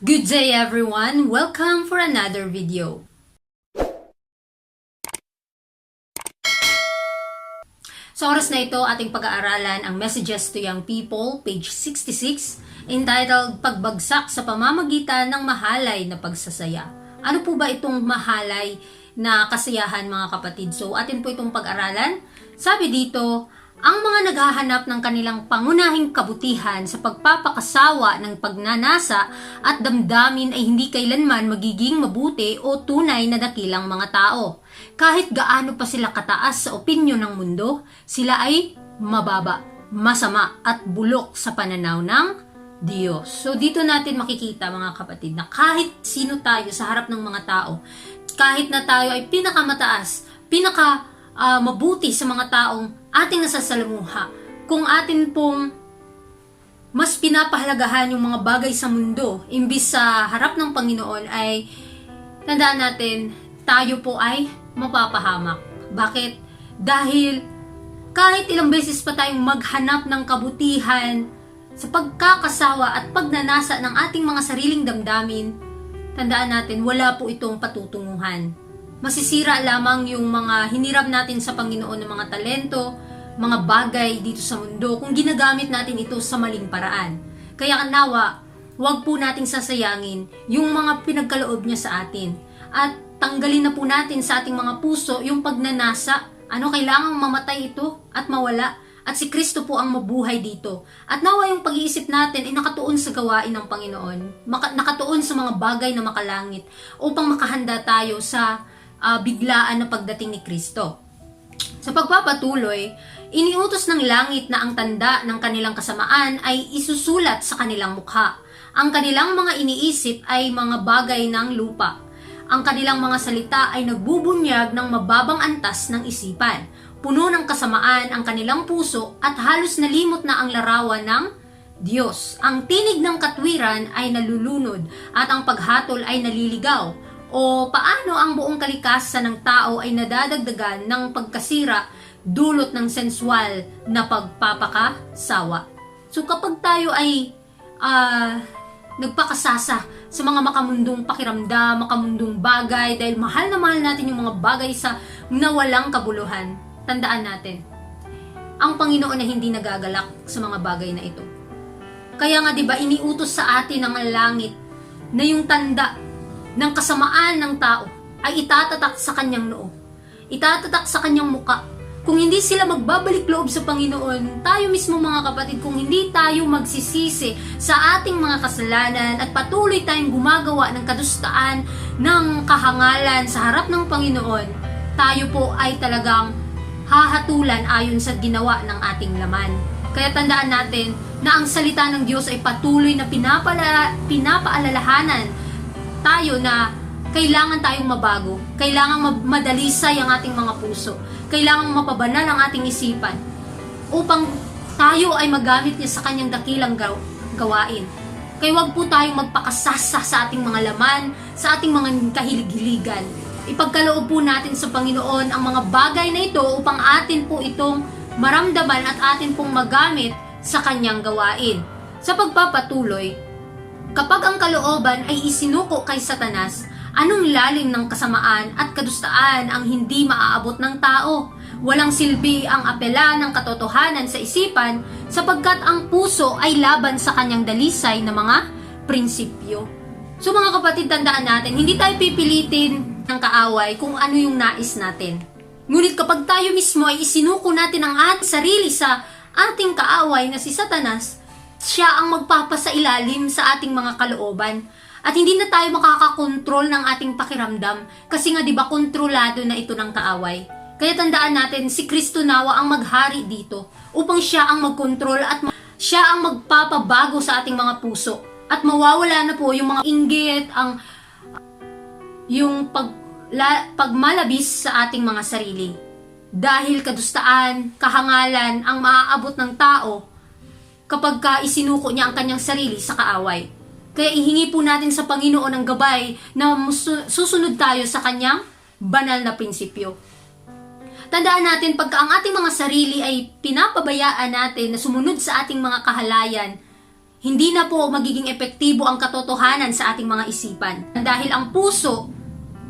Good day everyone! Welcome for another video. Sa oras na ito, ating pag-aaralan ang Messages to Young People, page 66, entitled Pagbagsak sa pamamagitan ng mahalay na pagsasaya. Ano po ba itong mahalay na kasiyahan mga kapatid? So, atin po itong pag-aralan. Sabi dito, ang mga naghahanap ng kanilang pangunahing kabutihan sa pagpapakasawa ng pagnanasa at damdamin ay hindi kailanman magiging mabuti o tunay na dakilang mga tao. Kahit gaano pa sila kataas sa opinyon ng mundo, sila ay mababa, masama at bulok sa pananaw ng Diyos. So dito natin makikita mga kapatid na kahit sino tayo sa harap ng mga tao, kahit na tayo ay pinakamataas, pinaka ah, mabuti sa mga taong ating nasasalamuha, kung atin pong mas pinapahalagahan yung mga bagay sa mundo, imbis sa harap ng Panginoon ay tandaan natin, tayo po ay mapapahamak. Bakit? Dahil kahit ilang beses pa tayong maghanap ng kabutihan sa pagkakasawa at pagnanasa ng ating mga sariling damdamin, tandaan natin, wala po itong patutunguhan. Masisira lamang yung mga hinirap natin sa Panginoon ng mga talento, mga bagay dito sa mundo kung ginagamit natin ito sa maling paraan. Kaya nawa, huwag po nating sasayangin yung mga pinagkaloob niya sa atin. At tanggalin na po natin sa ating mga puso yung pagnanasa. Ano kailangang mamatay ito at mawala. At si Kristo po ang mabuhay dito. At nawa yung pag-iisip natin ay nakatuon sa gawain ng Panginoon. Maka- nakatuon sa mga bagay na makalangit upang makahanda tayo sa ah, biglaan na pagdating ni Kristo. Sa pagpapatuloy, iniutos ng langit na ang tanda ng kanilang kasamaan ay isusulat sa kanilang mukha. Ang kanilang mga iniisip ay mga bagay ng lupa. Ang kanilang mga salita ay nagbubunyag ng mababang antas ng isipan. Puno ng kasamaan ang kanilang puso at halos nalimot na ang larawan ng Diyos. Ang tinig ng katwiran ay nalulunod at ang paghatol ay naliligaw. O paano ang buong kalikasan ng tao ay nadadagdagan ng pagkasira dulot ng sensual na pagpapakasawa. So kapag tayo ay ah, nagpakasasa sa mga makamundong pakiramdam, makamundong bagay, dahil mahal na mahal natin yung mga bagay sa nawalang kabuluhan, tandaan natin, ang Panginoon na hindi nagagalak sa mga bagay na ito. Kaya nga 'di ba iniutos sa atin ng langit na yung tanda ng kasamaan ng tao ay itatatak sa kanyang noo. Itatatak sa kanyang muka. Kung hindi sila magbabalik loob sa Panginoon, tayo mismo mga kapatid, kung hindi tayo magsisisi sa ating mga kasalanan at patuloy tayong gumagawa ng kadustaan ng kahangalan sa harap ng Panginoon, tayo po ay talagang hahatulan ayon sa ginawa ng ating laman. Kaya tandaan natin na ang salita ng Diyos ay patuloy na pinapala, pinapaalalahanan tayo na kailangan tayong mabago, kailangan ma- madalisay ang ating mga puso, kailangan mapabanal ang ating isipan upang tayo ay magamit niya sa kanyang dakilang gaw- gawain. Kaya wag po tayong magpakasasa sa ating mga laman, sa ating mga kahilig-hiligan. Ipagkaloob po natin sa Panginoon ang mga bagay na ito upang atin po itong maramdaman at atin pong magamit sa kanyang gawain. Sa pagpapatuloy, Kapag ang kalooban ay isinuko kay Satanas, anong lalim ng kasamaan at kadustaan ang hindi maaabot ng tao? Walang silbi ang apela ng katotohanan sa isipan sapagkat ang puso ay laban sa kanyang dalisay na mga prinsipyo. So mga kapatid, tandaan natin, hindi tayo pipilitin ng kaaway kung ano yung nais natin. Ngunit kapag tayo mismo ay isinuko natin ang ating sarili sa ating kaaway na si Satanas, siya ang magpapasailalim sa ating mga kalooban. At hindi na tayo makakakontrol ng ating pakiramdam kasi nga 'di ba kontrolado na ito ng kaaway. Kaya tandaan natin si Kristo nawa ang maghari dito upang siya ang magkontrol at ma- siya ang magpapabago sa ating mga puso at mawawala na po yung mga inggit, ang yung pag, la, pagmalabis sa ating mga sarili. Dahil kadustaan, kahangalan ang maaabot ng tao kapag ka isinuko niya ang kanyang sarili sa kaaway. Kaya ihingi po natin sa Panginoon ang gabay na susunod tayo sa kanyang banal na prinsipyo. Tandaan natin pagka ang ating mga sarili ay pinapabayaan natin na sumunod sa ating mga kahalayan, hindi na po magiging epektibo ang katotohanan sa ating mga isipan. Dahil ang puso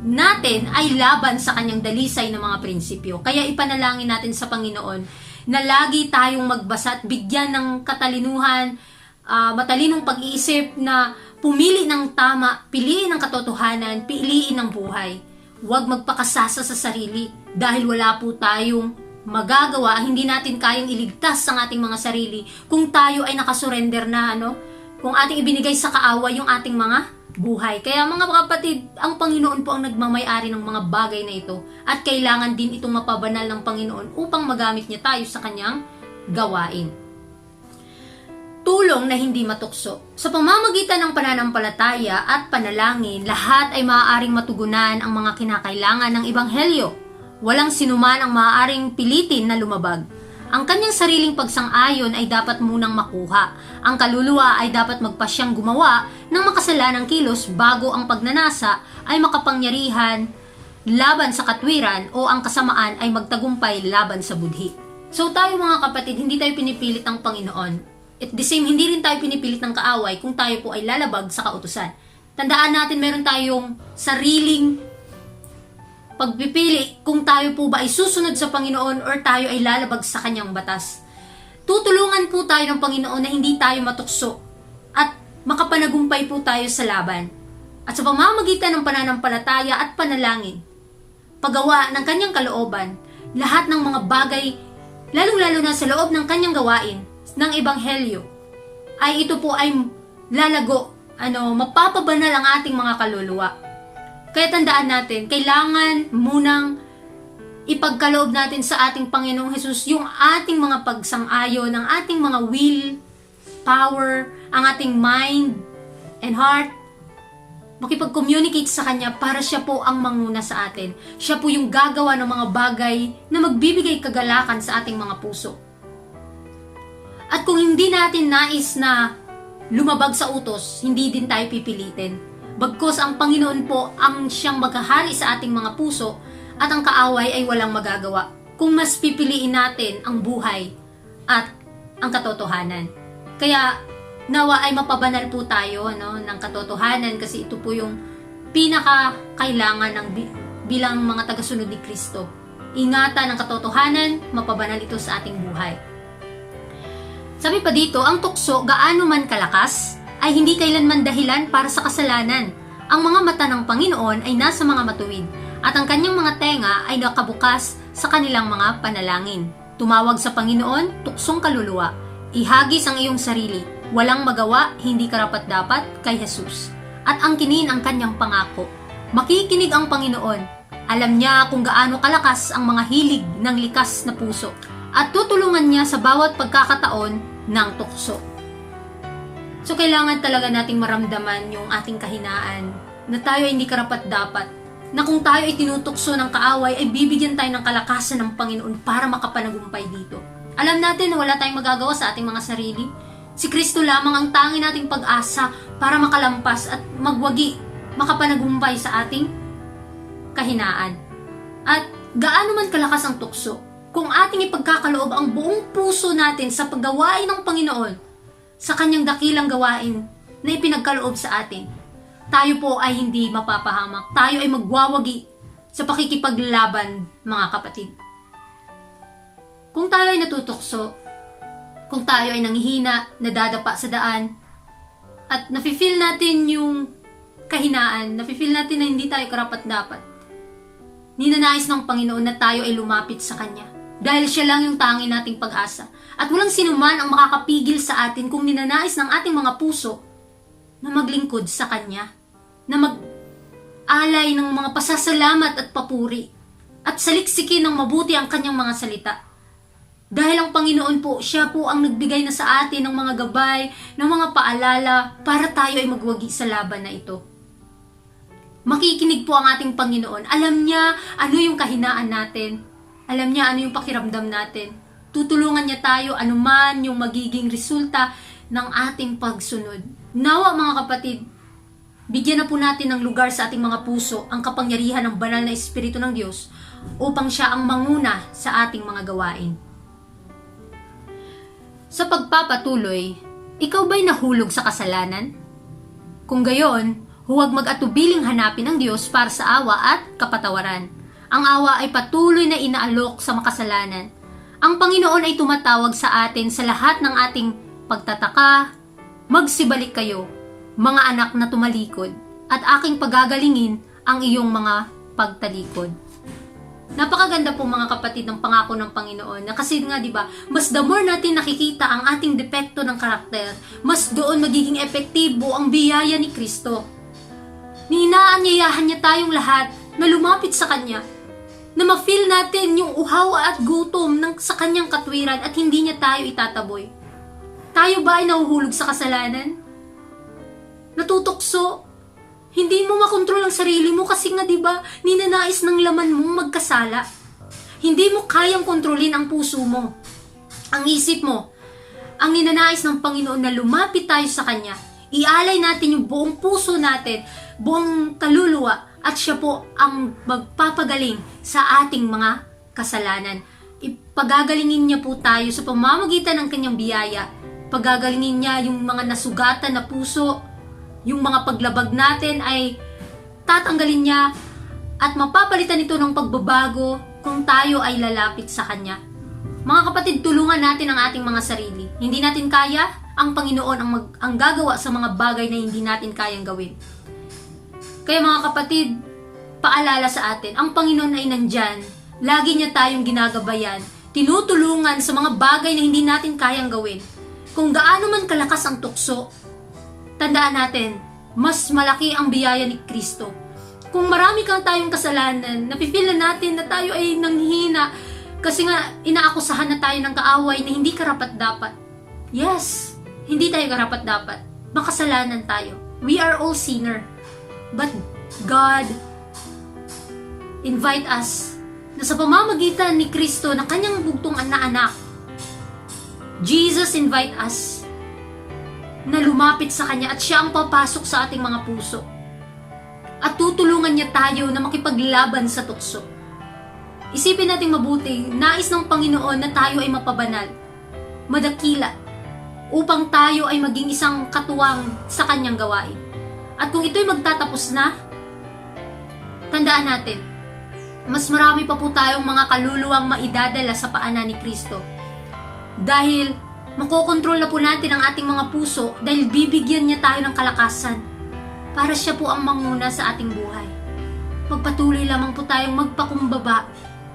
natin ay laban sa kanyang dalisay ng mga prinsipyo. Kaya ipanalangin natin sa Panginoon na lagi tayong magbasa at bigyan ng katalinuhan, ah, matalinong pag-iisip na pumili ng tama, piliin ang katotohanan, piliin ang buhay. Huwag magpakasasa sa sarili dahil wala po tayong magagawa, hindi natin kayang iligtas ang ating mga sarili kung tayo ay nakasurrender na, ano, kung ating ibinigay sa kaaway yung ating mga buhay. Kaya mga kapatid, ang Panginoon po ang nagmamayari ng mga bagay na ito at kailangan din itong mapabanal ng Panginoon upang magamit niya tayo sa kanyang gawain. Tulong na hindi matukso. Sa pamamagitan ng pananampalataya at panalangin, lahat ay maaaring matugunan ang mga kinakailangan ng Ebanghelyo. Walang sinuman ang maaaring pilitin na lumabag. Ang kanyang sariling pagsang-ayon ay dapat munang makuha. Ang kaluluwa ay dapat magpasyang gumawa ng makasalanang kilos bago ang pagnanasa ay makapangyarihan laban sa katwiran o ang kasamaan ay magtagumpay laban sa budhi. So tayo mga kapatid, hindi tayo pinipilit ng Panginoon. At the same, hindi rin tayo pinipilit ng kaaway kung tayo po ay lalabag sa kautusan. Tandaan natin meron tayong sariling pagpipili kung tayo po ba ay susunod sa Panginoon or tayo ay lalabag sa kanyang batas. Tutulungan po tayo ng Panginoon na hindi tayo matukso at makapanagumpay po tayo sa laban. At sa pamamagitan ng pananampalataya at panalangin, paggawa ng kanyang kalooban, lahat ng mga bagay, lalong-lalo na sa loob ng kanyang gawain, ng ebanghelyo, ay ito po ay lalago, ano, mapapabanal ang ating mga kaluluwa. Kaya tandaan natin, kailangan munang ipagkaloob natin sa ating Panginoong Hesus yung ating mga pagsang-ayon, ang ating mga will, power, ang ating mind and heart. Makipag-communicate sa Kanya para siya po ang manguna sa atin. Siya po yung gagawa ng mga bagay na magbibigay kagalakan sa ating mga puso. At kung hindi natin nais na lumabag sa utos, hindi din tayo pipilitin. Bagkos ang Panginoon po ang siyang maghahari sa ating mga puso at ang kaaway ay walang magagawa kung mas pipiliin natin ang buhay at ang katotohanan. Kaya nawa ay mapabanal po tayo no, ng katotohanan kasi ito po yung pinaka kailangan ng bi- bilang mga tagasunod ni Kristo. Ingatan ang katotohanan, mapabanal ito sa ating buhay. Sabi pa dito, ang tukso gaano man kalakas ay hindi kailanman dahilan para sa kasalanan. Ang mga mata ng Panginoon ay nasa mga matuwid at ang kanyang mga tenga ay nakabukas sa kanilang mga panalangin. Tumawag sa Panginoon, tuksong kaluluwa. Ihagis ang iyong sarili. Walang magawa, hindi karapat dapat kay Jesus. At angkinin ang kanyang pangako. Makikinig ang Panginoon. Alam niya kung gaano kalakas ang mga hilig ng likas na puso. At tutulungan niya sa bawat pagkakataon ng tukso. So, kailangan talaga nating maramdaman yung ating kahinaan na tayo ay hindi karapat dapat. Na kung tayo ay tinutukso ng kaaway, ay bibigyan tayo ng kalakasan ng Panginoon para makapanagumpay dito. Alam natin na wala tayong magagawa sa ating mga sarili. Si Kristo lamang ang tangi nating pag-asa para makalampas at magwagi, makapanagumpay sa ating kahinaan. At gaano man kalakas ang tukso, kung ating ipagkakaloob ang buong puso natin sa paggawain ng Panginoon, sa kanyang dakilang gawain na ipinagkaloob sa atin, tayo po ay hindi mapapahamak. Tayo ay magwawagi sa pakikipaglaban, mga kapatid. Kung tayo ay natutukso, kung tayo ay nanghihina, nadadapa sa daan, at nafe-feel natin yung kahinaan, nafe-feel natin na hindi tayo karapat dapat, ninanais ng Panginoon na tayo ay lumapit sa Kanya. Dahil siya lang yung tangi nating pag-asa. At walang sinuman ang makakapigil sa atin kung ninanais ng ating mga puso na maglingkod sa Kanya. Na mag-alay ng mga pasasalamat at papuri. At saliksikin ng mabuti ang Kanyang mga salita. Dahil ang Panginoon po, siya po ang nagbigay na sa atin ng mga gabay, ng mga paalala para tayo ay magwagi sa laban na ito. Makikinig po ang ating Panginoon. Alam niya ano yung kahinaan natin. Alam niya ano yung pakiramdam natin. Tutulungan niya tayo anuman yung magiging resulta ng ating pagsunod. Nawa mga kapatid, bigyan na po natin ng lugar sa ating mga puso ang kapangyarihan ng banal na Espiritu ng Diyos upang siya ang manguna sa ating mga gawain. Sa pagpapatuloy, Ikaw ba'y nahulog sa kasalanan? Kung gayon, huwag mag-atubiling hanapin ang Diyos para sa awa at kapatawaran. Ang awa ay patuloy na inaalok sa makasalanan. Ang Panginoon ay tumatawag sa atin sa lahat ng ating pagtataka, magsibalik kayo, mga anak na tumalikod, at aking pagagalingin ang iyong mga pagtalikod. Napakaganda po mga kapatid ng pangako ng Panginoon na kasi nga 'di ba, mas the more natin nakikita ang ating depekto ng karakter, mas doon magiging epektibo ang biyaya ni Kristo. Ninaanyayahan niya tayong lahat na lumapit sa Kanya, na ma-feel natin yung uhaw at gutom ng, sa Kanyang katwiran at hindi niya tayo itataboy. Tayo ba ay nahuhulog sa kasalanan? Natutukso? Hindi mo makontrol ang sarili mo kasi nga 'di ba, ninanais ng laman mong magkasala. Hindi mo kayang kontrolin ang puso mo, ang isip mo. Ang ninanais ng Panginoon na lumapit tayo sa Kanya, ialay natin yung buong puso natin, buong kaluluwa, at siya po ang magpapagaling sa ating mga kasalanan. Ipagagalingin niya po tayo sa pamamagitan ng kanyang biyaya. Pagagalingin niya yung mga nasugatan na puso, yung mga paglabag natin ay tatanggalin niya at mapapalitan ito ng pagbabago kung tayo ay lalapit sa Kanya. Mga kapatid, tulungan natin ang ating mga sarili. Hindi natin kaya, ang Panginoon ang, mag, ang gagawa sa mga bagay na hindi natin kayang gawin. Kaya mga kapatid, paalala sa atin, ang Panginoon ay nandyan. Lagi niya tayong ginagabayan, tinutulungan sa mga bagay na hindi natin kayang gawin. Kung gaano man kalakas ang tukso, tandaan natin, mas malaki ang biyaya ni Kristo. Kung marami kang tayong kasalanan, napipil na natin na tayo ay nanghihina kasi nga inaakusahan na tayo ng kaaway na hindi karapat dapat. Yes, hindi tayo karapat dapat. Makasalanan tayo. We are all sinner. But God invite us na sa pamamagitan ni Kristo na kanyang bugtong na anak, Jesus invite us na lumapit sa Kanya at siya ang papasok sa ating mga puso. At tutulungan niya tayo na makipaglaban sa tukso. Isipin natin mabuti, nais ng Panginoon na tayo ay mapabanal, madakila, upang tayo ay maging isang katuwang sa Kanyang gawain. At kung ito'y magtatapos na, tandaan natin, mas marami pa po tayong mga kaluluwang maidadala sa paanan ni Kristo. Dahil makokontrol na po natin ang ating mga puso dahil bibigyan niya tayo ng kalakasan para siya po ang manguna sa ating buhay. Magpatuloy lamang po tayong magpakumbaba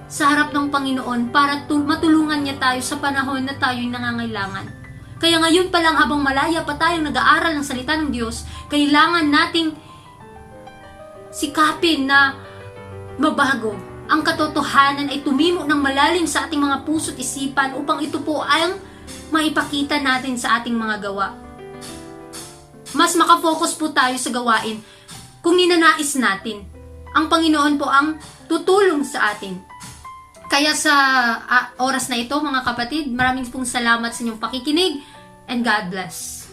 sa harap ng Panginoon para tul- matulungan niya tayo sa panahon na tayo'y nangangailangan. Kaya ngayon pa lang habang malaya pa tayong nag-aaral ng salita ng Diyos, kailangan nating sikapin na mabago. Ang katotohanan ay tumimo ng malalim sa ating mga puso't isipan upang ito po ang maipakita natin sa ating mga gawa. Mas makafocus po tayo sa gawain kung ninanais natin. Ang Panginoon po ang tutulong sa atin. Kaya sa ah, oras na ito mga kapatid, maraming pong salamat sa inyong pakikinig and God bless.